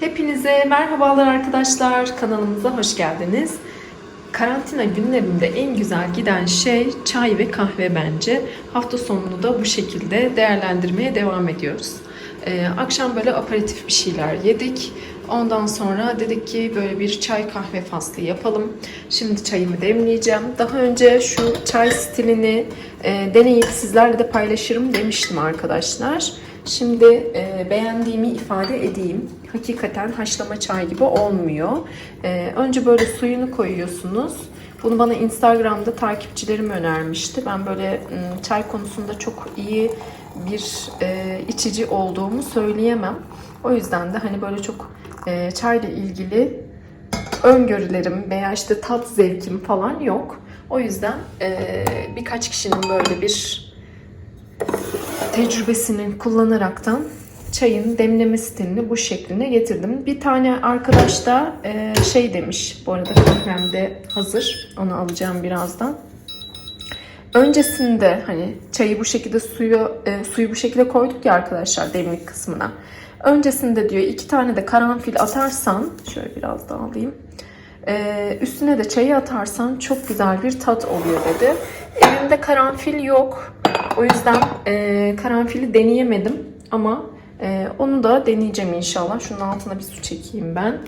Hepinize merhabalar arkadaşlar. Kanalımıza hoş geldiniz. Karantina günlerinde en güzel giden şey çay ve kahve bence. Hafta sonunu da bu şekilde değerlendirmeye devam ediyoruz. Ee, akşam böyle aperatif bir şeyler yedik. Ondan sonra dedik ki böyle bir çay kahve faslı yapalım. Şimdi çayımı demleyeceğim. Daha önce şu çay stilini e, deneyip sizlerle de paylaşırım demiştim arkadaşlar. Şimdi e, beğendiğimi ifade edeyim. Hakikaten haşlama çay gibi olmuyor. E, önce böyle suyunu koyuyorsunuz. Bunu bana Instagram'da takipçilerim önermişti. Ben böyle çay konusunda çok iyi bir e, içici olduğumu söyleyemem. O yüzden de hani böyle çok e, çayla ilgili öngörülerim veya işte tat zevkim falan yok. O yüzden e, birkaç kişinin böyle bir tecrübesini kullanaraktan çayın demleme stilini bu şekline getirdim. Bir tane arkadaş da e, şey demiş, bu arada kahvem de hazır, onu alacağım birazdan. Öncesinde hani çayı bu şekilde suyu e, suyu bu şekilde koyduk ya arkadaşlar demlik kısmına. Öncesinde diyor iki tane de karanfil atarsan, şöyle biraz daha alayım. E, üstüne de çayı atarsan çok güzel bir tat oluyor dedi. Evimde karanfil yok. O yüzden e, karanfili deneyemedim ama e, onu da deneyeceğim inşallah. Şunun altına bir su çekeyim ben.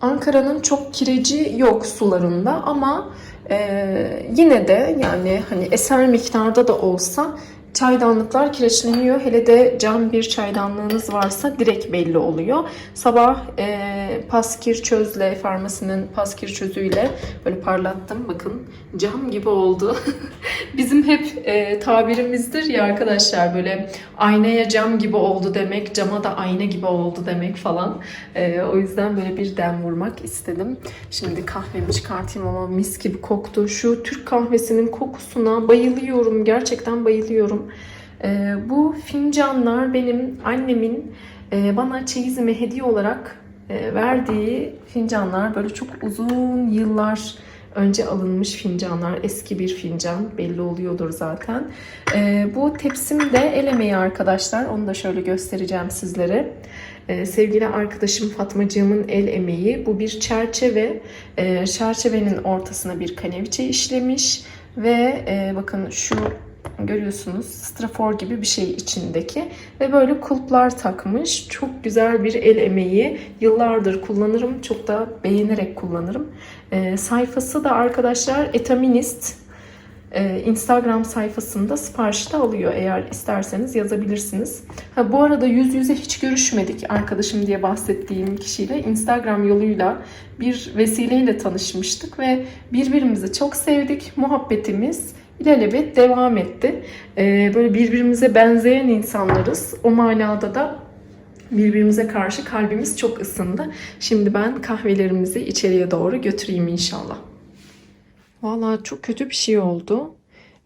Ankara'nın çok kireci yok sularında ama e, yine de yani hani eser miktarda da olsa çaydanlıklar kireçleniyor. Hele de cam bir çaydanlığınız varsa direkt belli oluyor. Sabah e, paskir çözle, farmasinin paskir çözüyle böyle parlattım. Bakın cam gibi oldu. Bizim hep e, tabirimizdir ya arkadaşlar böyle aynaya cam gibi oldu demek, cama da ayna gibi oldu demek falan. E, o yüzden böyle bir dem vurmak istedim. Şimdi kahvemi çıkartayım ama mis gibi koktu. Şu Türk kahvesinin kokusuna bayılıyorum. Gerçekten bayılıyorum. E, bu fincanlar benim annemin e, bana çeyizime hediye olarak e, verdiği fincanlar. Böyle çok uzun yıllar önce alınmış fincanlar. Eski bir fincan belli oluyordur zaten. Ee, bu tepsim de el emeği arkadaşlar. Onu da şöyle göstereceğim sizlere. Ee, sevgili arkadaşım Fatmacığımın el emeği. Bu bir çerçeve. Ee, çerçevenin ortasına bir kaneviçe işlemiş. Ve e, bakın şu görüyorsunuz strafor gibi bir şey içindeki ve böyle kulplar takmış. Çok güzel bir el emeği. Yıllardır kullanırım. Çok da beğenerek kullanırım. Ee, sayfası da arkadaşlar Etaminist. Ee, Instagram sayfasında siparişte alıyor. Eğer isterseniz yazabilirsiniz. Ha, bu arada yüz yüze hiç görüşmedik arkadaşım diye bahsettiğim kişiyle. Instagram yoluyla bir vesileyle tanışmıştık ve birbirimizi çok sevdik. Muhabbetimiz ilelebet devam etti. Ee, böyle birbirimize benzeyen insanlarız. O manada da birbirimize karşı kalbimiz çok ısındı. Şimdi ben kahvelerimizi içeriye doğru götüreyim inşallah. Valla çok kötü bir şey oldu.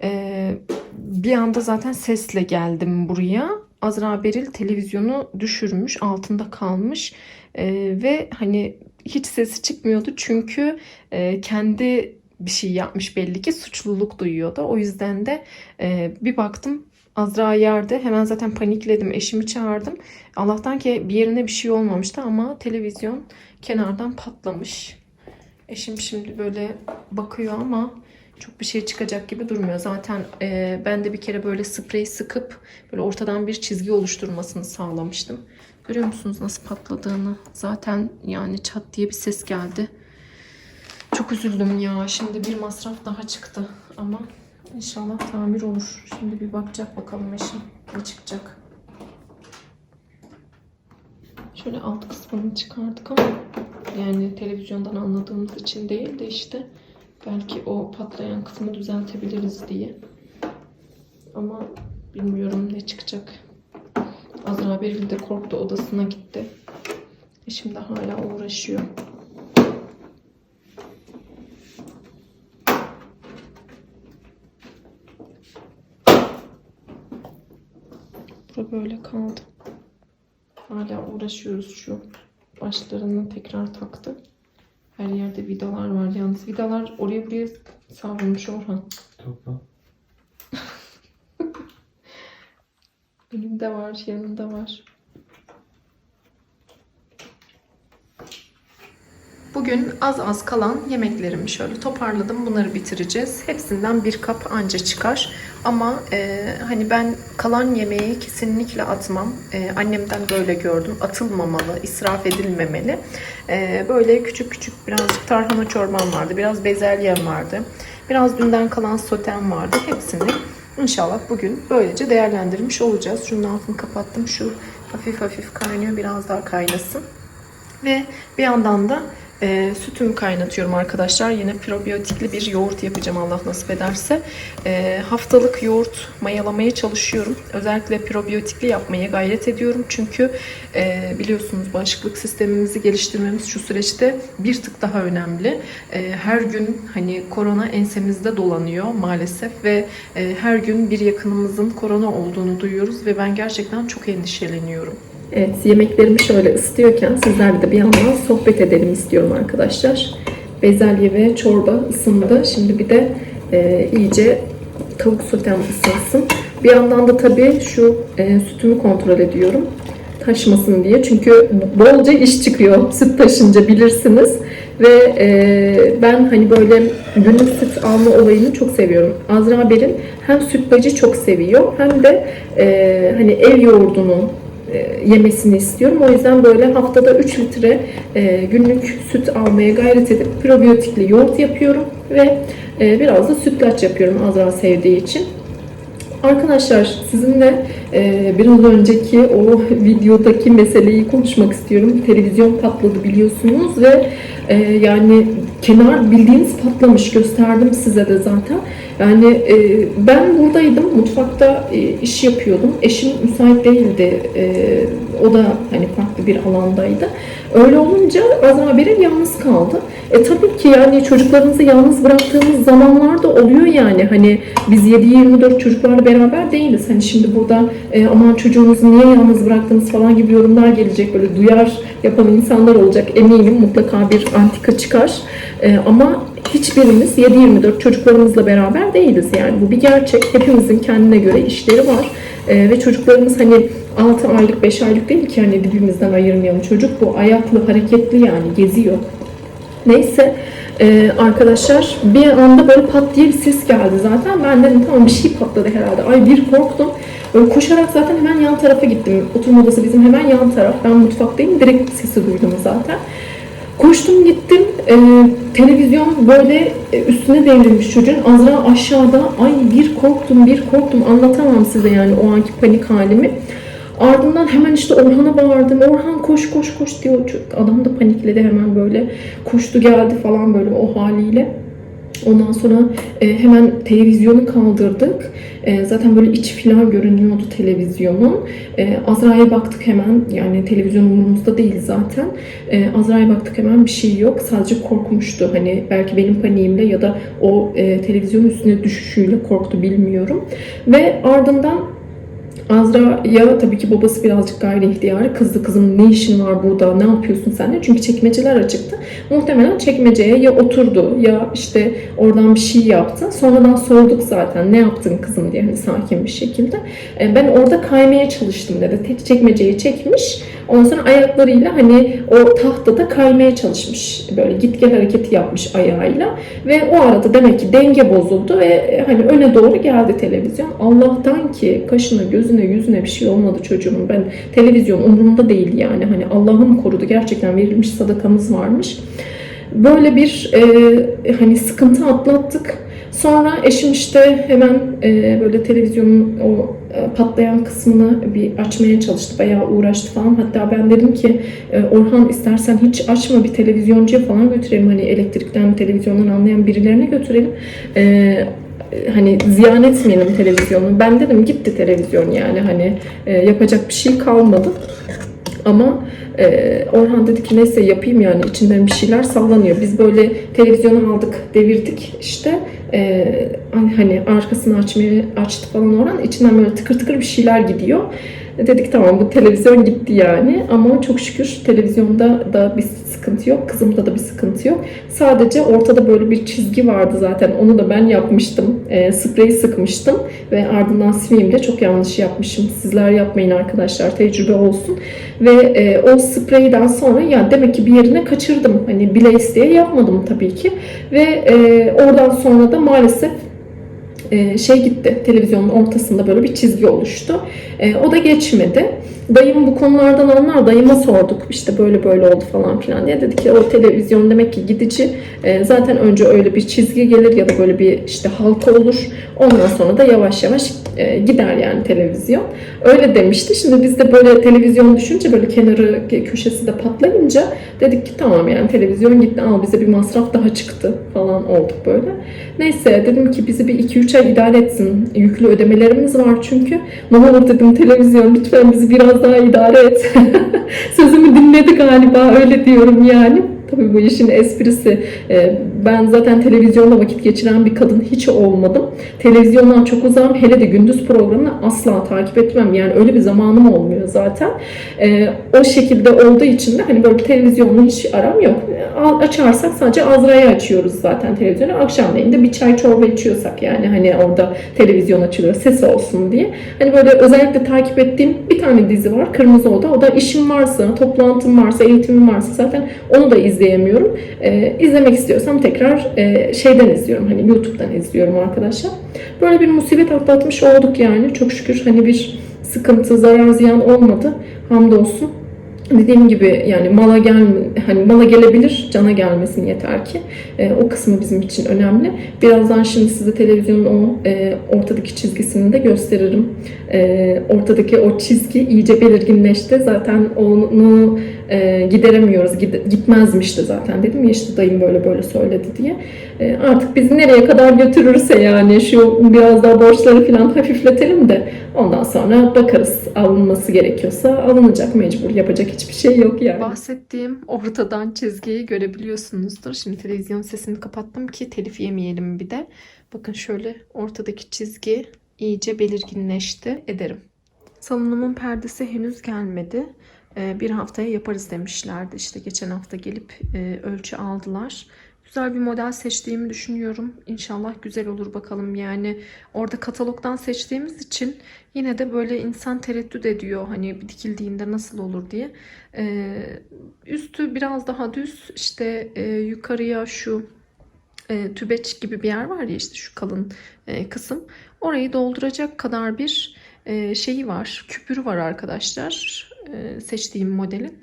Ee, bir anda zaten sesle geldim buraya. Azra Beril televizyonu düşürmüş, altında kalmış Ee, ve hani hiç sesi çıkmıyordu çünkü e, kendi bir şey yapmış belli ki suçluluk duyuyordu. O yüzden de e, bir baktım Azra yerde hemen zaten panikledim eşimi çağırdım. Allah'tan ki bir yerine bir şey olmamıştı ama televizyon kenardan patlamış. Eşim şimdi böyle bakıyor ama çok bir şey çıkacak gibi durmuyor. Zaten e, ben de bir kere böyle sprey sıkıp böyle ortadan bir çizgi oluşturmasını sağlamıştım. Görüyor musunuz nasıl patladığını? Zaten yani çat diye bir ses geldi. Çok üzüldüm ya. Şimdi bir masraf daha çıktı ama inşallah tamir olur. Şimdi bir bakacak bakalım eşim ne çıkacak. Şöyle alt kısmını çıkardık ama yani televizyondan anladığımız için değil de işte belki o patlayan kısmı düzeltebiliriz diye. Ama bilmiyorum ne çıkacak. Azra Beril de korktu odasına gitti. Eşim de hala uğraşıyor. Böyle kaldı. Hala uğraşıyoruz şu başlarını tekrar taktı. Her yerde vidalar var. Yalnız vidalar oraya buraya savrulmuş Orhan. Topla. Önümde var, yanında var. Bugün az az kalan yemeklerimi şöyle toparladım. Bunları bitireceğiz. Hepsinden bir kap anca çıkar. Ama e, hani ben kalan yemeği kesinlikle atmam. E, annemden böyle gördüm. Atılmamalı, israf edilmemeli. E, böyle küçük küçük birazcık tarhana çorbam vardı. Biraz bezelyem vardı. Biraz dünden kalan sotem vardı. Hepsini inşallah bugün böylece değerlendirmiş olacağız. Şunun altını kapattım. Şu hafif hafif kaynıyor. Biraz daha kaynasın. Ve bir yandan da e, sütümü kaynatıyorum arkadaşlar. Yine probiyotikli bir yoğurt yapacağım Allah nasip ederse. E, haftalık yoğurt mayalamaya çalışıyorum. Özellikle probiyotikli yapmaya gayret ediyorum. Çünkü e, biliyorsunuz bağışıklık sistemimizi geliştirmemiz şu süreçte bir tık daha önemli. E, her gün hani korona ensemizde dolanıyor maalesef ve e, her gün bir yakınımızın korona olduğunu duyuyoruz ve ben gerçekten çok endişeleniyorum. Evet, yemeklerimi şöyle ısıtıyorken sizlerle de bir yandan sohbet edelim istiyorum arkadaşlar. Bezelye ve çorba ısındı. Şimdi bir de e, iyice tavuk sotem ısınsın. Bir yandan da tabii şu e, sütümü kontrol ediyorum. Taşmasın diye. Çünkü bolca iş çıkıyor süt taşınca bilirsiniz. Ve e, ben hani böyle günlük süt alma olayını çok seviyorum. Azra Ber'in hem sütlacı çok seviyor hem de e, hani ev yoğurdunu yemesini istiyorum. O yüzden böyle haftada 3 litre e, günlük süt almaya gayret edip probiyotikli yoğurt yapıyorum ve e, biraz da sütlaç yapıyorum Azra sevdiği için. Arkadaşlar sizinle e, biraz önceki o videodaki meseleyi konuşmak istiyorum. Televizyon patladı biliyorsunuz ve e, yani kenar bildiğiniz patlamış gösterdim size de zaten. Yani e, ben buradaydım mutfakta e, iş yapıyordum. Eşim müsait değildi. E, o da hani farklı bir alandaydı. Öyle olunca Azra Beril yalnız kaldı. E tabii ki yani çocuklarınızı yalnız bıraktığımız zamanlar da oluyor yani. Hani biz 7-24 çocuklarla beraber değiliz. Hani şimdi burada e, aman çocuğunuzu niye yalnız bıraktınız falan gibi yorumlar gelecek. Böyle duyar yapan insanlar olacak eminim. Mutlaka bir antika çıkar. E, ama hiçbirimiz 7-24 çocuklarımızla beraber değiliz yani. Bu bir gerçek. Hepimizin kendine göre işleri var. E, ve çocuklarımız hani 6 aylık 5 aylık değil ki hani dibimizden ayırmayalım. Çocuk bu ayaklı hareketli yani geziyor. Neyse e, arkadaşlar bir anda böyle pat diye bir ses geldi zaten. Ben dedim tamam bir şey patladı herhalde. Ay bir korktum. Böyle koşarak zaten hemen yan tarafa gittim. Oturma odası bizim hemen yan taraf. Ben mutfaktayım. Direkt sesi duydum zaten. Koştum gittim. E, televizyon böyle e, üstüne devrilmiş çocuğun. Azra aşağıda. Ay bir korktum bir korktum. Anlatamam size yani o anki panik halimi. Ardından hemen işte Orhan'a bağırdım. Orhan koş koş koş diyor. Adam da panikledi hemen böyle. Koştu geldi falan böyle o haliyle. Ondan sonra e, hemen televizyonu kaldırdık. E, zaten böyle iç filan görünüyordu televizyonun. E, Azra'ya baktık hemen. Yani televizyon umurumuzda değil zaten. E, Azra'ya baktık hemen bir şey yok. Sadece korkmuştu. Hani belki benim paniğimle ya da o e, televizyonun üstüne düşüşüyle korktu bilmiyorum. Ve ardından Azra'ya tabii ki babası birazcık gayri ihtiyarı kızdı kızım ne işin var burada ne yapıyorsun sen de çünkü çekmeceler açıktı. Muhtemelen çekmeceye ya oturdu ya işte oradan bir şey yaptı. Sonradan sorduk zaten ne yaptın kızım diye hani sakin bir şekilde. E, Ben orada kaymaya çalıştım dedi. Tek çekmeceyi çekmiş. Ondan sonra ayaklarıyla hani o tahtada kaymaya çalışmış. Böyle git gel hareketi yapmış ayağıyla. Ve o arada demek ki denge bozuldu ve e, hani öne doğru geldi televizyon. Allah'tan ki kaşına gözüne yüzüne bir şey olmadı çocuğumun. Ben televizyon umurumda değil yani. Hani Allah'ım korudu. Gerçekten verilmiş sadakamız varmış. Böyle bir e, hani sıkıntı atlattık. Sonra eşim işte hemen e, böyle televizyonun o e, patlayan kısmını bir açmaya çalıştı. Bayağı uğraştı falan. Hatta ben dedim ki e, Orhan istersen hiç açma bir televizyoncuya falan götürelim. Hani elektrikten, televizyondan anlayan birilerine götürelim. E, hani ziyan etmeyelim televizyonu. Ben dedim gitti televizyon yani hani e, yapacak bir şey kalmadı. Ama e, Orhan dedi ki neyse yapayım yani içinden bir şeyler sallanıyor. Biz böyle televizyonu aldık, devirdik işte. E, hani arkasını açmaya açtı falan Orhan. içinden böyle tıkır tıkır bir şeyler gidiyor. Dedik tamam bu televizyon gitti yani ama çok şükür televizyonda da bir sıkıntı yok. Kızımda da bir sıkıntı yok. Sadece ortada böyle bir çizgi vardı zaten. Onu da ben yapmıştım. E, spreyi sıkmıştım ve ardından sileyim de çok yanlış yapmışım. Sizler yapmayın arkadaşlar. Tecrübe olsun. Ve e, o spreyden sonra ya demek ki bir yerine kaçırdım. Hani bile isteye yapmadım tabii ki. Ve e, oradan sonra da maalesef e, şey gitti. Televizyonun ortasında böyle bir çizgi oluştu. E, o da geçmedi. Dayım bu konulardan anlar. Dayıma sorduk işte böyle böyle oldu falan filan diye. Dedi ki o televizyon demek ki gidici. E, zaten önce öyle bir çizgi gelir ya da böyle bir işte halka olur. Ondan sonra da yavaş yavaş e, gider yani televizyon. Öyle demişti. Şimdi biz de böyle televizyon düşünce böyle kenarı köşesi de patlayınca dedik ki tamam yani televizyon gitti ama bize bir masraf daha çıktı falan olduk böyle. Neyse dedim ki bizi bir 2-3 ay idare etsin. Yüklü ödemelerimiz var çünkü. Ne olur dedim televizyon lütfen bizi biraz daha idare et. Sözümü dinledi galiba öyle diyorum yani. Tabii bu işin esprisi. Ee, Ben zaten televizyonda vakit geçiren bir kadın hiç olmadım. Televizyondan çok uzağım. Hele de gündüz programını asla takip etmem. Yani öyle bir zamanım olmuyor zaten. Ee, O şekilde olduğu için de hani böyle televizyonla hiç aram yok. A- Açarsak sadece Azra'yı açıyoruz zaten televizyonu. Akşamleyin de bir çay çorba içiyorsak yani hani orada televizyon açılıyor ses olsun diye. Hani böyle özellikle takip ettiğim bir tane dizi var. Kırmızı Oda. O da işim varsa, toplantım varsa, eğitimim varsa zaten onu da izleyemiyorum. Ee, izlemek istiyorsam tekrar e, şeyden izliyorum. Hani YouTube'dan izliyorum arkadaşlar. Böyle bir musibet atlatmış olduk yani. Çok şükür hani bir sıkıntı, zarar ziyan olmadı. Hamdolsun. Dediğim gibi yani mala gel hani mala gelebilir cana gelmesin yeter ki E, o kısmı bizim için önemli. Birazdan şimdi size televizyonun o e, ortadaki çizgisini de gösteririm. E, ortadaki o çizgi iyice belirginleşti. Zaten onu e, gideremiyoruz. Gide- gitmezmiş de zaten dedim ya işte dayım böyle böyle söyledi diye. E, artık bizi nereye kadar götürürse yani şu biraz daha borçları falan hafifletelim de ondan sonra bakarız alınması gerekiyorsa alınacak mecbur yapacak hiçbir şey yok yani. Bahsettiğim ortadan çizgiyi görebiliyorsunuzdur. Şimdi televizyon sesini kapattım ki telif yemeyelim bir de. Bakın şöyle ortadaki çizgi iyice belirginleşti ederim. Salonumun perdesi henüz gelmedi. Ee, Bir haftaya yaparız demişlerdi. İşte geçen hafta gelip e, ölçü aldılar. Güzel bir model seçtiğimi düşünüyorum. İnşallah güzel olur bakalım. Yani orada katalogdan seçtiğimiz için yine de böyle insan tereddüt ediyor. Hani dikildiğinde nasıl olur diye. Ee, Üstü biraz daha düz. İşte e, yukarıya şu e, tübeç gibi bir yer var ya işte şu kalın e, kısım. Orayı dolduracak kadar bir e, şeyi var. Küpürü var arkadaşlar. E, seçtiğim modelin.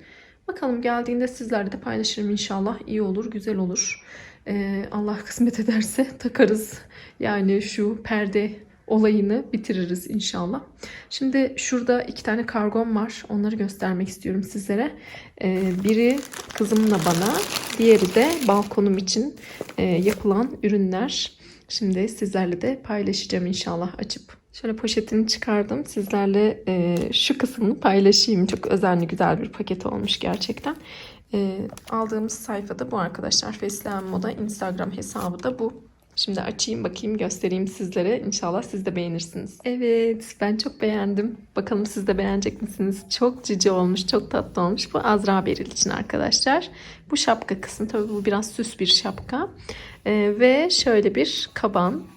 Bakalım geldiğinde sizlerle de paylaşırım inşallah. İyi olur, güzel olur. E, Allah kısmet ederse takarız. Yani şu perde olayını bitiririz inşallah. Şimdi şurada iki tane kargom var. Onları göstermek istiyorum sizlere. E, biri kızımla bana, diğeri de balkonum için e, yapılan ürünler. Şimdi sizlerle de paylaşacağım inşallah açıp. Şöyle poşetini çıkardım. Sizlerle e, şu kısmını paylaşayım. Çok özenli güzel bir paket olmuş gerçekten. E, aldığımız sayfada bu arkadaşlar. Fesleğen Moda Instagram hesabı da bu. Şimdi açayım bakayım göstereyim sizlere. İnşallah siz de beğenirsiniz. Evet ben çok beğendim. Bakalım siz de beğenecek misiniz? Çok cici olmuş, çok tatlı olmuş. Bu Azra Beril için arkadaşlar. Bu şapka kısmı tabii bu biraz süs bir şapka. Ee, ve şöyle bir kaban.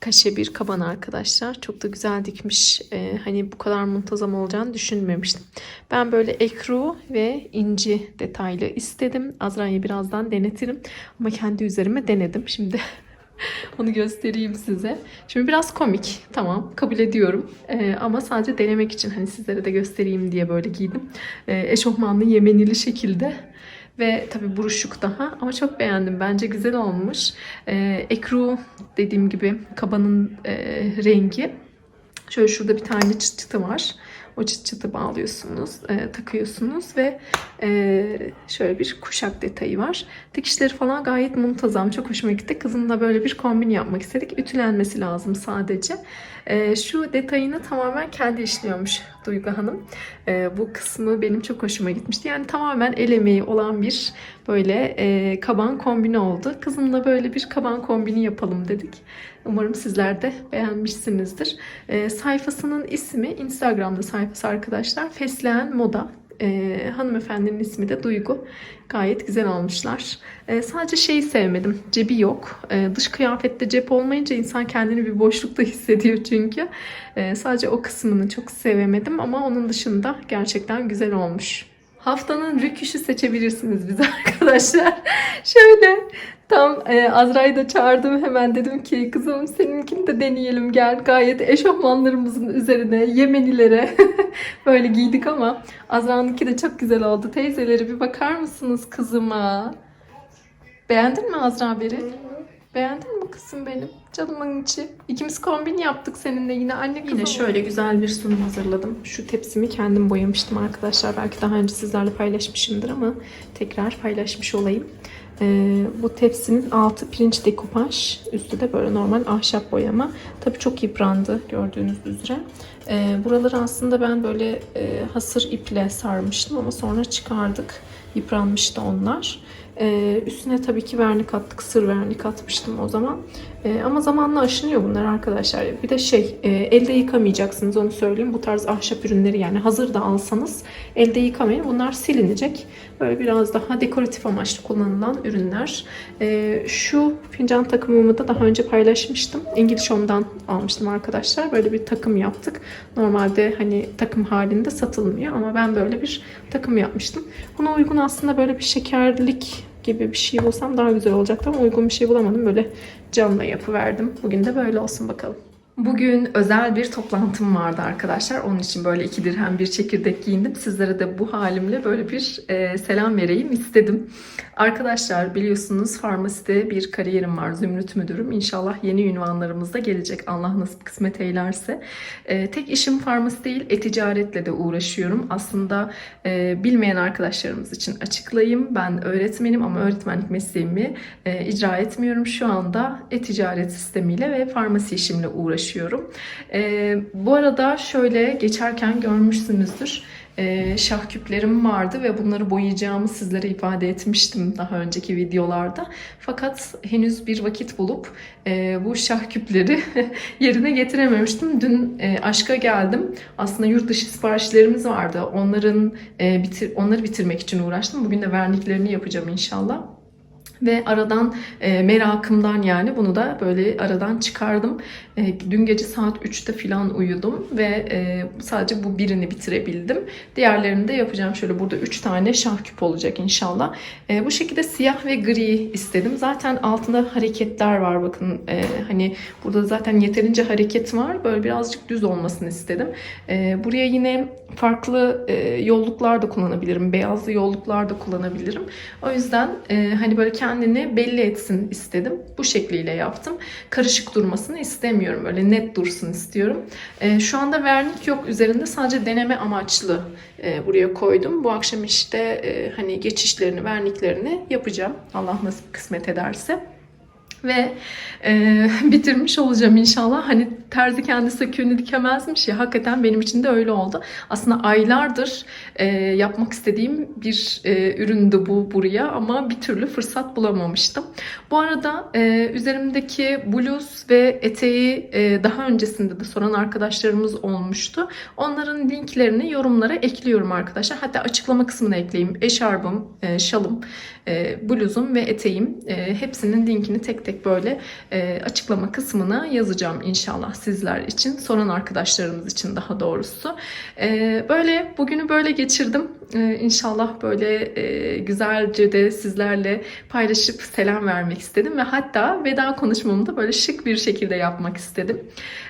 Kaşe bir kaban arkadaşlar. Çok da güzel dikmiş. Ee, hani bu kadar muntazam olacağını düşünmemiştim. Ben böyle ekru ve inci detaylı istedim. Azra'yı birazdan denetirim. Ama kendi üzerime denedim. Şimdi onu göstereyim size. Şimdi biraz komik. Tamam kabul ediyorum. Ee, ama sadece denemek için hani sizlere de göstereyim diye böyle giydim. Ee, eşofmanlı yemenili şekilde. Ve tabi buruşuk daha ama çok beğendim. Bence güzel olmuş. Ee, ekru dediğim gibi kabanın e, rengi. Şöyle şurada bir tane çıt çıtı var. O çıt çıtı bağlıyorsunuz, e, takıyorsunuz ve e, şöyle bir kuşak detayı var. Dikişleri falan gayet muntazam. Çok hoşuma gitti. Kızımla böyle bir kombin yapmak istedik. Ütülenmesi lazım sadece. E, şu detayını tamamen kendi işliyormuş. Duygu Hanım. Ee, bu kısmı benim çok hoşuma gitmişti. Yani tamamen el emeği olan bir böyle e, kaban kombini oldu. Kızımla böyle bir kaban kombini yapalım dedik. Umarım sizler de beğenmişsinizdir. Ee, sayfasının ismi Instagram'da sayfası arkadaşlar. Fesleğen Moda. Ee, hanımefendinin ismi de Duygu. Gayet güzel olmuşlar. Ee, sadece şeyi sevmedim. Cebi yok. Ee, dış kıyafette cep olmayınca insan kendini bir boşlukta hissediyor çünkü. Ee, sadece o kısmını çok sevemedim ama onun dışında gerçekten güzel olmuş. Haftanın rüküşü seçebilirsiniz biz arkadaşlar. Şöyle tam e, Azra'yı da çağırdım hemen dedim ki kızım seninkini de deneyelim gel. Gayet eşofmanlarımızın üzerine Yemenilere böyle giydik ama Azra'nınki de çok güzel oldu. Teyzeleri bir bakar mısınız kızıma? Beğendin mi Azra biri? Beğendin mi kızım benim? Canımın içi. İkimiz kombin yaptık seninle yine anne kızım. Yine şöyle güzel bir sunum hazırladım. Şu tepsimi kendim boyamıştım arkadaşlar. Belki daha önce sizlerle paylaşmışımdır ama tekrar paylaşmış olayım. Ee, bu tepsinin altı pirinç dekupaj, üstü de böyle normal ahşap boyama. Tabii çok yıprandı gördüğünüz üzere. Ee, buraları aslında ben böyle e, hasır iple sarmıştım ama sonra çıkardık. Yıpranmıştı onlar. Ee, üstüne tabii ki vernik attık, sır vernik atmıştım o zaman. Ee, ama zamanla aşınıyor bunlar arkadaşlar. Bir de şey, e, elde yıkamayacaksınız onu söyleyeyim. Bu tarz ahşap ürünleri yani hazır da alsanız elde yıkamayın. Bunlar silinecek. Böyle biraz daha dekoratif amaçlı kullanılan ürünler. Ee, şu fincan takımımı da daha önce paylaşmıştım. İngiliz Home'dan almıştım arkadaşlar. Böyle bir takım yaptık. Normalde hani takım halinde satılmıyor ama ben böyle bir takım yapmıştım. Buna uygun aslında böyle bir şekerlik gibi bir şey bulsam daha güzel olacaktı ama uygun bir şey bulamadım. Böyle camla yapıverdim. Bugün de böyle olsun bakalım. Bugün özel bir toplantım vardı arkadaşlar. Onun için böyle iki dirhem bir çekirdek giyindim. Sizlere de bu halimle böyle bir e, selam vereyim istedim. Arkadaşlar biliyorsunuz farmaside bir kariyerim var. Zümrüt müdürüm. İnşallah yeni ünvanlarımız da gelecek. Allah nasip kısmet eylerse. E, tek işim farmasi değil, e-ticaretle de uğraşıyorum. Aslında e, bilmeyen arkadaşlarımız için açıklayayım. Ben öğretmenim ama öğretmenlik mesleğimi e, icra etmiyorum. Şu anda e-ticaret sistemiyle ve farmasi işimle uğraşıyorum. E, bu arada şöyle geçerken görmüşsünüzdür. E, şah küplerim vardı ve bunları boyayacağımı sizlere ifade etmiştim daha önceki videolarda. Fakat henüz bir vakit bulup e, bu şah küpleri yerine getirememiştim. Dün e, aşka geldim. Aslında yurt dışı siparişlerimiz vardı. Onların e, bitir onları bitirmek için uğraştım. Bugün de verniklerini yapacağım inşallah. Ve aradan e, merakımdan yani bunu da böyle aradan çıkardım. E, dün gece saat 3'te falan uyudum ve e, sadece bu birini bitirebildim. Diğerlerini de yapacağım. Şöyle burada 3 tane şah küp olacak inşallah. E, bu şekilde siyah ve gri istedim. Zaten altında hareketler var bakın. E, hani burada zaten yeterince hareket var. Böyle birazcık düz olmasını istedim. E, buraya yine farklı e, yolluklar da kullanabilirim. Beyazlı yolluklar da kullanabilirim. O yüzden e, hani böyle kendini belli etsin istedim. Bu şekliyle yaptım. Karışık durmasını istemiyorum. Böyle net dursun istiyorum. E, şu anda vernik yok üzerinde. Sadece deneme amaçlı e, buraya koydum. Bu akşam işte e, hani geçişlerini, verniklerini yapacağım. Allah nasip kısmet ederse ve e, bitirmiş olacağım inşallah. Hani terzi kendi söküğünü dikemezmiş ya hakikaten benim için de öyle oldu. Aslında aylardır e, yapmak istediğim bir e, üründü bu buraya ama bir türlü fırsat bulamamıştım. Bu arada e, üzerimdeki bluz ve eteği e, daha öncesinde de soran arkadaşlarımız olmuştu. Onların linklerini yorumlara ekliyorum arkadaşlar. Hatta açıklama kısmına ekleyeyim. Eşarbım, e, şalım, e, bluzum ve eteğim e, hepsinin linkini tek tek böyle e, açıklama kısmına yazacağım inşallah sizler için. Soran arkadaşlarımız için daha doğrusu. E, böyle bugünü böyle geçirdim. E, inşallah böyle e, güzelce de sizlerle paylaşıp selam vermek istedim ve hatta veda konuşmamı da böyle şık bir şekilde yapmak istedim.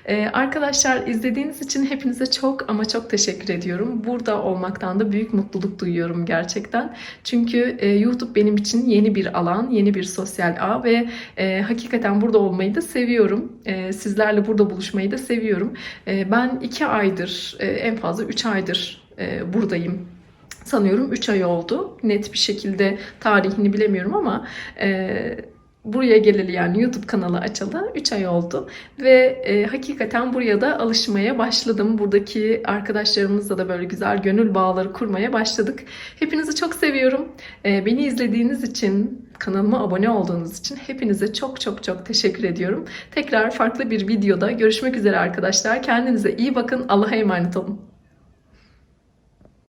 E, arkadaşlar izlediğiniz için hepinize çok ama çok teşekkür ediyorum. Burada olmaktan da büyük mutluluk duyuyorum gerçekten. Çünkü e, YouTube benim için yeni bir alan, yeni bir sosyal ağ ve e, hakikaten burada olmayı da seviyorum. E, sizlerle burada buluşmayı da seviyorum. E, ben iki aydır, e, en fazla üç aydır e, buradayım sanıyorum 3 ay oldu. Net bir şekilde tarihini bilemiyorum ama e, buraya geleli yani YouTube kanalı açalı 3 ay oldu. Ve e, hakikaten buraya da alışmaya başladım. Buradaki arkadaşlarımızla da böyle güzel gönül bağları kurmaya başladık. Hepinizi çok seviyorum. E, beni izlediğiniz için, kanalıma abone olduğunuz için hepinize çok çok çok teşekkür ediyorum. Tekrar farklı bir videoda görüşmek üzere arkadaşlar. Kendinize iyi bakın. Allah'a emanet olun.